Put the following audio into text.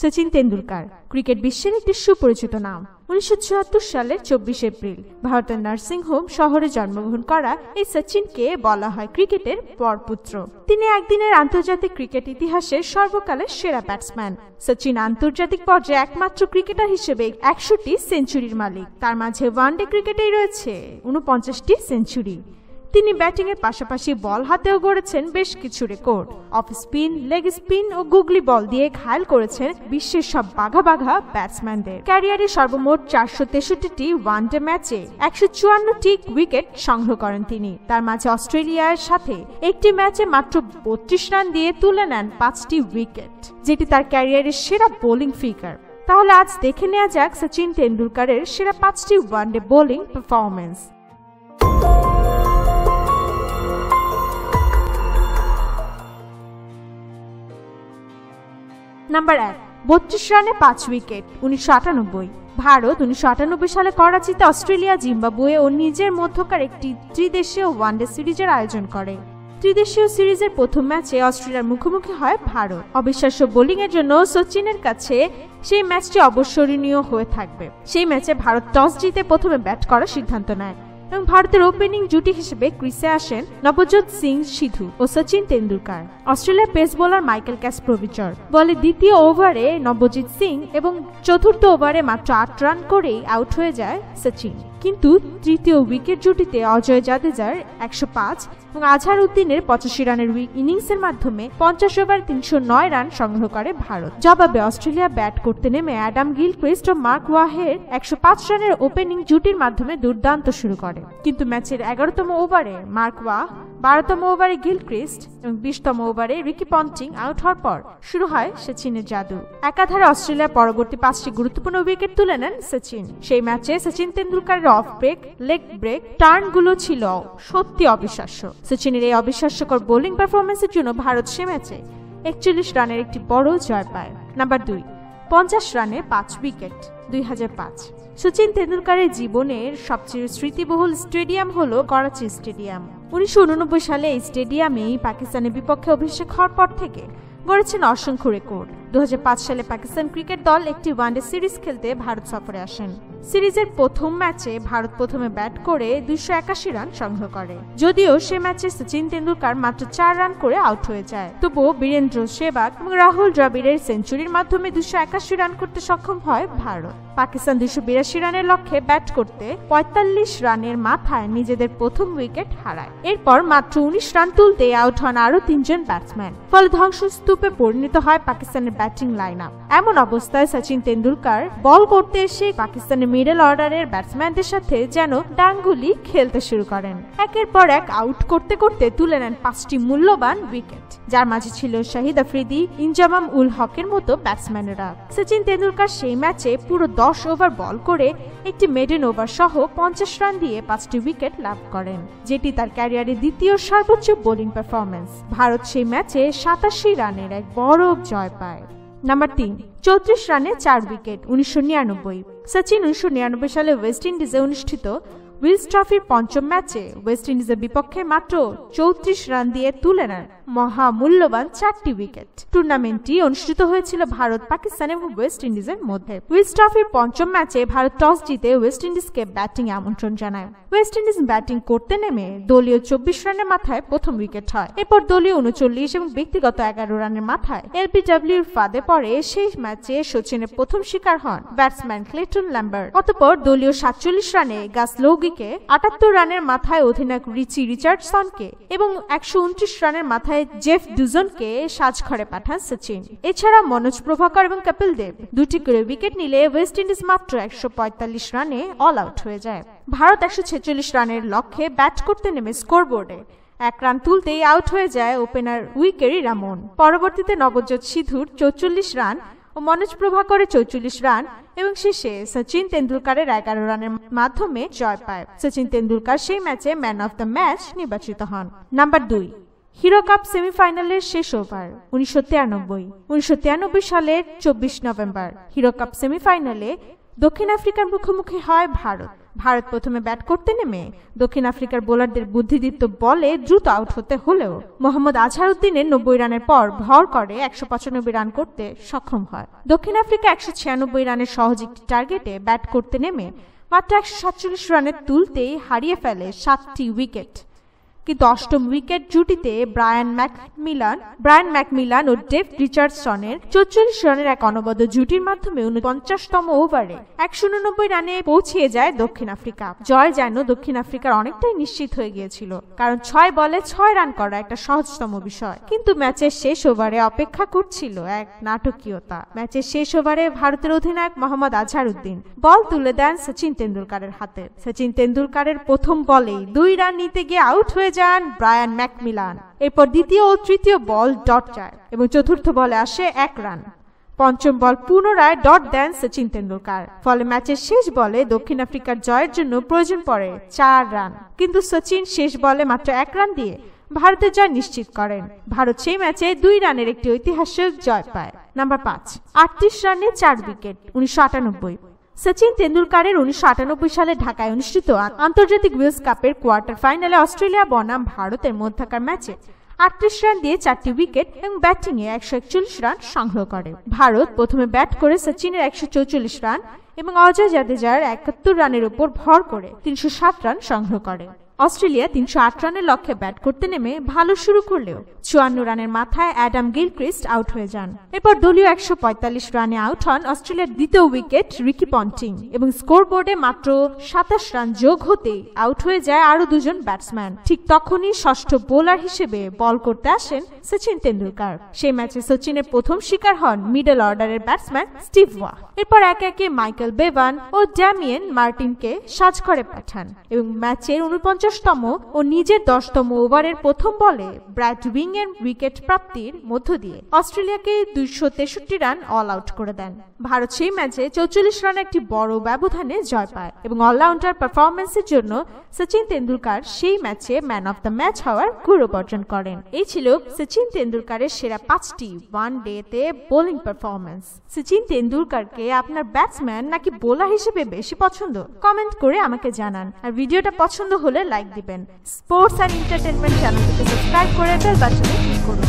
Sachin Tendulkar. Cricket বিশ্বের একটি সুপরিচিত নাম। উনিশশো সালের চব্বিশ এপ্রিল, ভারতের নার্সিং হোম শহরে জন্মগ্রহণ করা এই সচিনকে বলা হয় ক্রিকেটের পরপুত্র। তিনি একদিনের আন্তর্জাতিক ক্রিকেট ইতিহাসের সর্বকালের সেরা ব্যাটসম্যান। সচিন আন্তর্জাতিক পর্যায়ে একমাত্র ক্রিকেটার হিসেবে একশোটি সেঞ্চুরির মালিক। তার মাঝে ওয়ানডে ক্রিকেটেই রয়েছে উনপঞ্চাশটি সেঞ্চুরি। তিনি ব্যাটিংয়ের পাশাপাশি বল হাতেও গড়েছেন বেশ কিছু record. Off spin, leg spin ও গুগলি বল দিয়ে ঘায়াল করেছেন বিশ্বের সব বাঘা বাঘা ব্যাটসম্যানদের। ক্যারিয়ারে সর্বমোট চারশো তেষট্টিটি ওয়ানডে ম্যাচে একশো চুয়ান্নটি উইকেট সংগ্রহ করেন তিনি। তার মাঝে অস্ট্রেলিয়ার সাথে একটি ম্যাচে মাত্র বত্রিশ রান দিয়ে তুলে নেন পাঁচটি উইকেট, যেটি তার ক্যারিয়ারের সেরা বোলিং ফিগার। তাহলে আজ দেখে নেওয়া যাক সচিন তেন্ডুলকারের সেরা পাঁচটি ওয়ানডে বোলিং পারফরমেন্স নাম্বার এক, বত্রিশ রানে পাঁচ উইকেট, উনিশশো আটানব্বই। ভারত উনিশশো আটানব্বই সালে করাচিতে অস্ট্রেলিয়া, জিম্বাবুয়ে ও নিজের মধ্যকার একটি ত্রিদেশীয় ওয়ানডে সিরিজের আয়োজন করে। ত্রিদেশীয় সিরিজের প্রথম ম্যাচে অস্ট্রেলিয়ার মুখোমুখি হয় ভারত। অবিশ্বাস্য বোলিং এর জন্য সচিনের কাছে সেই ম্যাচটি অবসরণীয় হয়ে থাকবে। সেই ম্যাচে ভারত টস জিতে প্রথমে ব্যাট করার সিদ্ধান্ত নেয়। এবং ভারতের ওপেনিং জুটি হিসেবে ক্রিসে আসেন নবজোৎ সিং সিধু ও Sachin Tendulkar. Australia pace bowler Michael ক্যাসপ্রোভিচর। বলে দ্বিতীয় ওভারে নবজিৎ সিং এবং চতুর্থ ওভারে মাত্র আট রান করেই আউট হয়ে যায় সচিন। কিন্তু তৃতীয় উইকেট জুটিতে অজয় জাদেজার একশো পাঁচ এবং আজহার উদ্দিনের পঁচাশি রানের ইনিংসের মাধ্যমে পঞ্চাশ ওভার তিনশো নয় রান সংগ্রহ করে ভারত। জবাবে অস্ট্রেলিয়া ব্যাট করতে নেমে অ্যাডাম গিলক্রিস্ট ও মার্ক ওয়াহের একশো পাঁচ রানের ওপেনিং জুটির মাধ্যমে দুর্দান্ত শুরু করে। কিন্তু ম্যাচের এগারোতম ওভারে মার্ক ওয়াহ বারোতম ওভারে গিলক্রিস্ট এবং বিশতম ওভারে রিকি পন্টিং আউট হওয়ার পর শুরু হয় সচিনের জাদু। একাধারে অস্ট্রেলিয়ার পরবর্তী পাঁচটি গুরুত্বপূর্ণ উইকেট তুলে নেন সচিন। সেই ম্যাচে সচিন তেন্ডুলকারের অফ ব্রেক লেগ ব্রেক টার্নগুলো ছিল সত্যি অবিশ্বাস্য। সচিনের এই অবিশ্বাস্যকর বোলিং পারফরমেন্সের জন্য ভারত সে ম্যাচে একচল্লিশ রানের একটি বড় জয় পায়। নাম্বার দুই, পঞ্চাশ রানে পাঁচ উইকেট, দুই হাজার পাঁচ। সচিন তেন্ডুলকারের জীবনের সবচেয়ে স্মৃতিবহুল স্টেডিয়াম হল করাচি স্টেডিয়াম। উনিশশো উননব্বই সালে এই স্টেডিয়ামেই পাকিস্তানের বিপক্ষে অভিষেক হওয়ার পর থেকে গড়েছেন অসংখ্য রেকর্ড। দু হাজার পাঁচ সালে পাকিস্তান ক্রিকেট দল একটি ওয়ানডে সিরিজ খেলতে ভারত সফরে আসেন। সিরিজের প্রথম ম্যাচে ভারত প্রথমে ব্যাট করে দুইশো একাশি রান সংগ্রহ করে। যদিও সে ম্যাচে সচিন তেন্ডুলকার মাত্র চার রান করে আউট হয়ে যায়। তবুও বীরেন্দ্র সেবাগ এবং রাহুল দ্রাবিড়ের সেঞ্চুরির মাধ্যমে দুশো একাশি রান করতে সক্ষম হয় ভারত। পাকিস্তান দুশো বিরাশি রানের লক্ষ্যে ব্যাট করতে পঁয়তাল্লিশ রানের মাথায় নিজেদের প্রথম উইকেট হারায়। এরপর মাত্র উনিশ রান তুলতে আউট হন আরও তিনজন ব্যাটসম্যান। ফলে ধ্বংসস্তূপে পরিণত হয় পাকিস্তানের ব্যাটিং লাইন আপ এমন অবস্থায় সচিন তেন্ডুলকার বল করতে এসে পাকিস্তানের মিডল অর্ডারের ব্যাটসম্যানদের সাথে যেন ডাঙ্গুলি খেলতে শুরু করেন। একের পর এক আউট করতে করতে তুলে নেন পাঁচটি মূল্যবান উইকেট যার মাঝে ছিল শাহিদ আফ্রিদি, ইনজামাম উল হকের মতো ব্যাটসম্যানেরা সচিন তেন্ডুলকার সেই ম্যাচে পুরো দশ ওভার বল করে একটি মেডেন ওভার সহ পঞ্চাশ রান দিয়ে পাঁচটি উইকেট লাভ করেন, যেটি তার ক্যারিয়ারে দ্বিতীয় সর্বোচ্চ বোলিং পারফরমেন্স ভারত সেই ম্যাচে সাতাশি রানের এক বড় জয় পায়। নাম্বার তিন, চৌত্রিশ রানে চার উইকেট, উনিশশো নিরানব্বই। সচিন উনিশশো নিরানব্বই সালে ওয়েস্ট ইন্ডিজে অনুষ্ঠিত উইলস ট্রফির পঞ্চম ম্যাচে ওয়েস্ট ইন্ডিজের বিপক্ষে মাত্র চৌত্রিশ রান দিয়ে তুলে নেন। মহামূল্যবান চারটি উইকেট। টুর্নামেন্টটি অনুষ্ঠিত হয়েছিল ভারত, পাকিস্তান এবং ওয়েস্ট ইন্ডিজের মধ্যে। উইলস ট্রফির পঞ্চম ম্যাচে ভারত টস জিতে ওয়েস্ট ইন্ডিজকে ব্যাটিং আমন্ত্রণ জানায়। ওয়েস্ট ইন্ডিজ ব্যাটিং করতে নেমে দলীয় চব্বিশ রানের মাথায় প্রথম উইকেট হয়। এরপর দলীয় উনচল্লিশ এবং ব্যক্তিগত এগারো রানের মাথায় এলবিডব্লিউর ফাঁদে পড়ে সেই ম্যাচে সচিনের প্রথম শিকার হন ব্যাটসম্যান ক্লেটন ল্যাম্বার অতপর দলীয় সাতচল্লিশ রানে গাছ লৌগিকে আটাত্তর রানের মাথায় অধিনায়ক রিচি রিচার্ডসনকে এবং একশো উনত্রিশ রানের মাথায় জেফ ডুজনকে সাজঘরে পাঠান সচিন। এছাড়া মনোজ প্রভাকর এবং কপিল দেব। দুটি করে উইকেট নিলে ওয়েস্ট ইন্ডিজ মাত্র একশো পঁয়তাল্লিশ রানে অল আউট হয়ে যায়। ভারত একশো ছেচল্লিশ রানের লক্ষ্যে ব্যাট করতে নেমে স্কোরবোর্ডে। এক রান তুলতেই আউট হয়ে যায় ওপেনার উইকেরি রামন। পরবর্তীতে নবজ্যোৎ সিধুর চৌচল্লিশ রান ও মনোজ প্রভাকরের চৌচল্লিশ রান এবং শেষে সচিন তেন্ডুলকারের এগারো রানের মাধ্যমে জয় পায়। সচিন তেন্ডুলকার সেই ম্যাচে ম্যান অফ দ্য ম্যাচ নির্বাচিত হন। নাম্বার দুই। হিরো কাপ সেমিফাইনালের শেষ ওভার, উনিশশো তিরানব্বই উনিশশো তিরানব্বই সালের চব্বিশ নভেম্বর। হিরো কাপ সেমিফাইনালে দক্ষিণ আফ্রিকার মুখোমুখি হয় ভারত। ভারত প্রথমে ব্যাট করতে নেমে দক্ষিণ আফ্রিকার বোলারদের বুদ্ধিদীপ্ত বলে দ্রুত আউট হতে হলেও মোহাম্মদ আজহারউদ্দিনের নব্বই রানের পর ভর করে একশো পঁচানব্বই রান করতে সক্ষম হয়। দক্ষিণ আফ্রিকা একশো ছিয়ানব্বই রানের সহজ একটি টার্গেটে ব্যাট করতে নেমে মাত্র একশো সাতচল্লিশ রানে তুলতেই হারিয়ে ফেলে সাতটি উইকেট। কিন্তু অষ্টম উইকেট জুটিতে ব্রায়ান ম্যাকমিলান, ব্রায়ান ম্যাকমিলান ও ডেভ রিচার্ডসনের চৌচল্লিশ রানের এক অনবদ্য জুটির মাধ্যমে উনপঞ্চাশতম ওভারে একশো উননব্বই রানে পৌঁছিয়ে যায় দক্ষিণ আফ্রিকা। জয় যেন দক্ষিণ আফ্রিকার অনেকটাই নিশ্চিত হয়ে গিয়েছিল, কারণ ছয় বলে ছয় রান করা একটা সহজতম বিষয়। কিন্তু ম্যাচের শেষ ওভারে অপেক্ষা করছিল এক নাটকীয়তা। ম্যাচের শেষ ওভারে ভারতের অধিনায়ক মোহাম্মদ আজহারউদ্দিন বল তুলে দেন সচিন তেন্ডুলকারের হাতে। সচিন তেন্ডুলকারের প্রথম বলেই দুই রান নিতে গিয়ে আউট হয়ে যান ব্রায়ান ম্যাকমিলান। এরপর দ্বিতীয় ও তৃতীয় বল ডট যায় এবং চতুর্থ বলে আসে এক রান। পঞ্চম বল পুনরায় ডট দেন সচিন তেন্ডুলকার। ফলে ম্যাচের শেষ বলে দক্ষিণ আফ্রিকার জয়ের জন্য প্রয়োজন পড়ে চার রান। কিন্তু সচিন শেষ বলে মাত্র এক রান দিয়ে ভারতের জয় নিশ্চিত করেন। ভারত সেই ম্যাচে দুই রানের একটি ঐতিহাসিক জয় পায়। নাম্বার পাঁচ, আটত্রিশ রানে চার উইকেট, উনিশশো আটানব্বই। সচিন তেন্ডুলকারের উনিশশো আটানব্বই সালে ঢাকায় অনুষ্ঠিত আন্তর্জাতিক উইলস কাপের কোয়ার্টার ফাইনালে অস্ট্রেলিয়া বনাম ভারতের মধ্যকার ম্যাচে আটত্রিশ রান দিয়ে চারটি উইকেট এবং ব্যাটিংয়ে একশো একচল্লিশ রান সংগ্রহ করে। ভারত প্রথমে ব্যাট করে সচিনের একশো চৌচল্লিশ রান এবং অজয় জাদেজার একাত্তর রানের উপর ভর করে তিনশো সাত রান সংগ্রহ করে। অস্ট্রেলিয়া তিনশো আট রানের লক্ষ্যে ব্যাট করতে নেমে ভালো শুরু করলেও চুয়ান্ন রানের মাথায় অ্যাডাম গিলক্রিস্ট আউট হয়ে যান। এরপর দলীয় একশো পঁয়তাল্লিশ রানে আউট হন অস্ট্রেলিয়ার দ্বিতীয় উইকেট রিকি পন্টিং এবং স্কোরবোর্ডে মাত্র সাতাশ রান যোগ হতেই আউট হয়ে যায় আরও দুজন ব্যাটসম্যান। ঠিক তখনই ষষ্ঠ বোলার হিসেবে বল করতে আসেন সচিন তেন্ডুলকার। সেই ম্যাচে সচিনের প্রথম শিকার হন মিডল অর্ডারের ব্যাটসম্যান স্টিভ ওয়া এরপর একে একে মাইকেল বেভান ও ড্যামিয়েন মার্টিনকে সাজ করে পাঠান এবং ম্যাচের উনপঞ্চাশতম ও নিজের দশতম ওভারের প্রথম বলে ব্র্যাড উইং এর উইকেট প্রাপ্তির মধ্য দিয়ে অস্ট্রেলিয়াকে দুইশো তেষট্টি রান অল আউট করে দেন। ভারত সেই ম্যাচে চৌচল্লিশ রানে একটি বড় ব্যবধানে জয় পায় এবং অলরাউন্ডার পারফরমেন্সের জন্য সচিন তেন্ডুলকার সেই ম্যাচে ম্যান অফ দ্য ম্যাচ হওয়ার গৌরব অর্জন করেন। এই ছিল সচিন তেন্ডুলকারের সেরা পাঁচটি ওয়ান ডেতে বোলিং পারফরমেন্স সচিন তেন্ডুলকারকে আপনার ব্যাটসম্যান নাকি বোলার হিসেবে বেশি পছন্দ? কমেন্ট করে আমাকে জানান। আর ভিডিওটা পছন্দ হলে লাইক দিবেন। স্পোর্টস অ্যান্ড এন্টারটেনমেন্ট চ্যানেলটিকে সাবস্ক্রাইব করে বেল বাটনে ক্লিক করুন।